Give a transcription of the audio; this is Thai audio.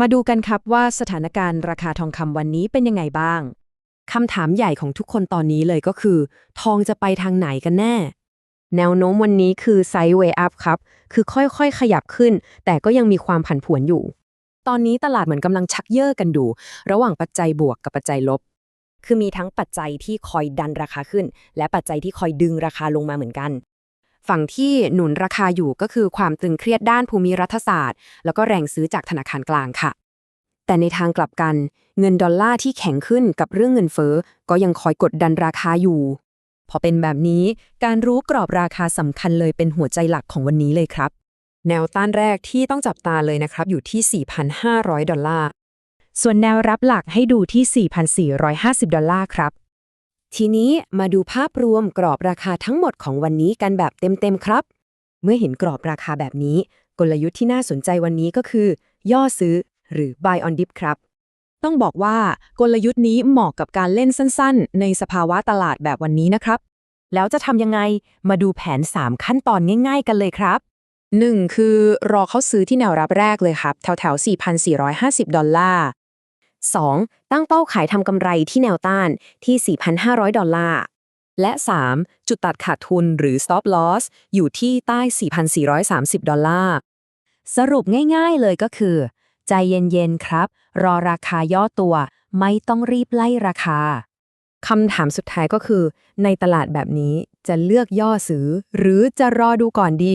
มาดูกันครับว่าสถานการณ์ราคาทองคำวันนี้เป็นยังไงบ้าง คำถามใหญ่ของทุกคนตอนนี้เลยก็คือ ทองจะไปทางไหนกันแน่ แนวโน้มวันนี้คือไซด์เวย์อัพครับ คือค่อยๆ ขยับขึ้น แต่ก็ยังมีความผันผวนอยู่ ตอนนี้ตลาดเหมือนกำลังชักเย่อกันดู ระหว่างปัจจัยบวกกับปัจจัยลบ คือมีทั้งปัจจัยที่คอยดันราคาขึ้น และปัจจัยที่คอยดึงราคาลงมาเหมือนกัน ฝั่งที่หนุนราคาอยู่ก็คือความตึงเครียดด้านภูมิรัฐศาสตร์ แล้วก็แรงซื้อจากธนาคารกลางค่ะ แต่ในทางกลับกัน เงินดอลลาร์ที่แข็งขึ้นกับเรื่องเงินเฟ้อก็ยังคอยกดดันราคาอยู่ พอเป็นแบบนี้การรู้กรอบราคาสำคัญเลยเป็นหัวใจหลักของวันนี้เลยครับ แนวต้านแรกที่ต้องจับตาเลยนะครับ อยู่ที่ 4,500 ดอลลาร์ส่วนแนวรับหลักให้ดูที่ 4,450 ดอลลาร์ครับ ทีนี้มาดูภาพรวมกรอบราคาทั้งหมดของวันนี้กันแบบเต็มๆครับ เมื่อเห็นกรอบราคาแบบนี้ กลยุทธ์ที่น่าสนใจวันนี้ก็คือ ย่อซื้อหรือ buy on dip ครับ ต้องบอกว่ากลยุทธ์นี้เหมาะกับการเล่นสั้นๆ ในสภาวะตลาดแบบวันนี้นะครับ แล้วจะทำยังไงมาดูแผน 3 ขั้นตอนง่าย ๆ กันเลยครับ 1. คือรอเขาซื้อที่แนวรับแรกเลยครับ แถวๆ 4,450 ดอลลาร์ 2. ตั้งเป้าขายทำกำไรที่แนวต้านที่ 4,500 ดอลลาร์ และ 3. จุดตัดขาดทุนหรือ stop loss อยู่ที่ใต้ 4,430 ดอลลาร์ สรุปง่ายๆเลยก็คือ ใจเย็นๆครับ รอราคาย่อตัว ไม่ต้องรีบไล่ราคาคำถามสุดท้ายก็คือ ในตลาดแบบนี้จะเลือกย่อซื้อ หรือจะรอดูก่อนดี